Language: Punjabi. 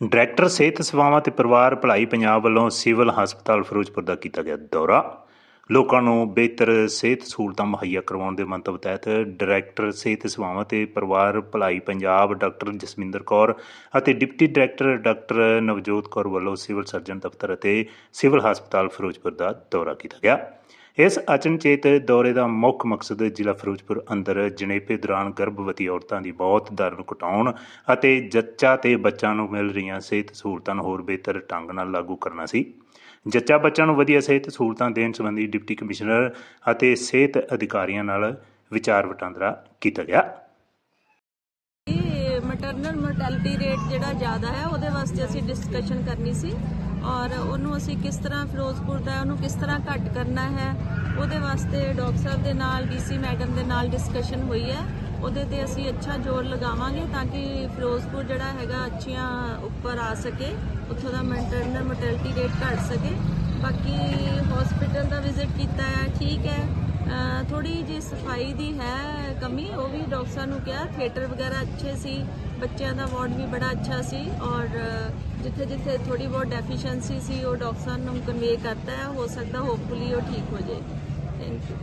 ਡਾਇਰੈਕਟਰ ਸਿਹਤ ਸੇਵਾਵਾਂ ਤੇ ਪਰਿਵਾਰ ਭਲਾਈ ਪੰਜਾਬ ਵੱਲੋਂ ਸਿਵਲ ਹਸਪਤਾਲ ਫਿਰੋਜ਼ਪੁਰ ਦਾ ਕੀਤਾ ਗਿਆ ਦੌਰਾ। ਲੋਕਾਂ ਨੂੰ ਬਿਹਤਰ ਸਿਹਤ ਸਹੂਲਤਾਂ ਮੁਹੱਈਆ ਕਰਵਾਉਣ ਦੇ ਮੰਤਵ ਤਹਿਤ ਡਾਇਰੈਕਟਰ ਸਿਹਤ ਸੇਵਾਵਾਂ ਤੇ ਪਰਿਵਾਰ ਭਲਾਈ ਪੰਜਾਬ ਡਾਕਟਰ ਜਸਮਿੰਦਰ ਕੌਰ ਅਤੇ deputy director doctor Navjot Kaur ਵੱਲੋਂ ਸਿਵਲ ਸਰਜਨ ਦਫ਼ਤਰ ਅਤੇ ਸਿਵਲ ਹਸਪਤਾਲ ਫਿਰੋਜ਼ਪੁਰ ਦਾ ਦੌਰਾ ਕੀਤਾ ਗਿਆ। ਇਸ ਅਚਨਚੇਤ ਦੌਰੇ ਦਾ ਮੁੱਖ ਮਕਸਦ ਜ਼ਿਲ੍ਹਾ ਫਿਰੋਜ਼ਪੁਰ ਅੰਦਰ ਜਣੇਪੇ ਦੌਰਾਨ ਗਰਭਵਤੀ ਔਰਤਾਂ ਦੀ ਮੌਤ ਦਰ ਨੂੰ ਘਟਾਉਣ ਅਤੇ ਜੱਚਾ ਤੇ ਬੱਚਾ ਨੂੰ ਮਿਲ ਰਹੀਆਂ ਸਿਹਤ ਸਹੂਲਤਾਂ ਨੂੰ ਹੋਰ ਬਿਹਤਰ ਢੰਗ ਨਾਲ ਲਾਗੂ ਕਰਨਾ ਸੀ। ਜੱਚਾ ਬੱਚਾ ਨੂੰ ਵਧੀਆ ਸਿਹਤ ਸਹੂਲਤਾਂ ਦੇਣ ਸੰਬੰਧੀ ਡਿਪਟੀ ਕਮਿਸ਼ਨਰ ਅਤੇ ਸਿਹਤ ਅਧਿਕਾਰੀਆਂ ਨਾਲ ਵਿਚਾਰ ਵਟਾਂਦਰਾ ਕੀਤਾ ਗਿਆ। ਮੈਟਰਨਲ ਮੋਰਟੈਲਿਟੀ ਰੇਟ ਜਿਹੜਾ ਜ਼ਿਆਦਾ ਹੈ, ਉਹਦੇ ਵਾਸਤੇ ਅਸੀਂ ਡਿਸਕਸ਼ਨ ਕਰਨੀ ਸੀ ਔਰ ਉਹਨੂੰ ਅਸੀਂ ਕਿਸ ਤਰ੍ਹਾਂ ਫਿਰੋਜ਼ਪੁਰ ਦਾ ਉਹਨੂੰ ਕਿਸ ਤਰ੍ਹਾਂ ਘੱਟ ਕਰਨਾ ਹੈ, ਉਹਦੇ ਵਾਸਤੇ ਡਾਕਟਰ ਸਾਹਿਬ ਦੇ ਨਾਲ ਡੀਸੀ ਮੈਡਮ ਦੇ ਨਾਲ ਡਿਸਕਸ਼ਨ ਹੋਈ ਹੈ। ਉਹਦੇ ਤੇ ਅਸੀਂ ਅੱਛਾ ਜ਼ੋਰ ਲਗਾਵਾਂਗੇ ਤਾਂ ਕਿ ਫਿਰੋਜ਼ਪੁਰ ਜਿਹੜਾ ਹੈਗਾ ਅੱਛੀਆਂ ਉੱਪਰ ਆ ਸਕੇ, ਉੱਥੋਂ ਦਾ ਮੈਟਰਨਲ ਮੋਰਟੈਲਿਟੀ ਰੇਟ ਘੱਟ ਸਕੇ। ਬਾਕੀ ਹਸਪੀਟਲ ਦਾ ਵਿਜ਼ਿਟ ਕੀਤਾ ਹੈ, ਠੀਕ ਹੈ। ਥੋੜੀ ਜਿਹੀ ਸਫ਼ਾਈ ਦੀ ਹੈ ਕਮੀ, ਉਹ ਵੀ ਡਾਕਟਰ ਸਾਹਿਬ ਨੂੰ ਕਿਹਾ। ਥੀਏਟਰ ਵਗੈਰਾ ਅੱਛੇ ਸੀ, ਬੱਚਿਆਂ ਦਾ ਵਾਰਡ ਵੀ ਬੜਾ ਅੱਛਾ ਸੀ ਔਰ ਜਿੱਥੇ ਜਿੱਥੇ ਥੋੜੀ ਬਹੁਤ ਡੈਫੀਸ਼ੀਐਂਸੀ ਸੀ, ਉਹ ਡਾਕਟਰ ਸਾਹਿਬ ਨੂੰ ਕਨਵੇ ਕਰਤਾ ਹੈ। ਹੋ ਸਕਦਾ ਹੋਪਫੁਲੀ ਉਹ ਠੀਕ ਹੋ ਜਾਏ। Thank you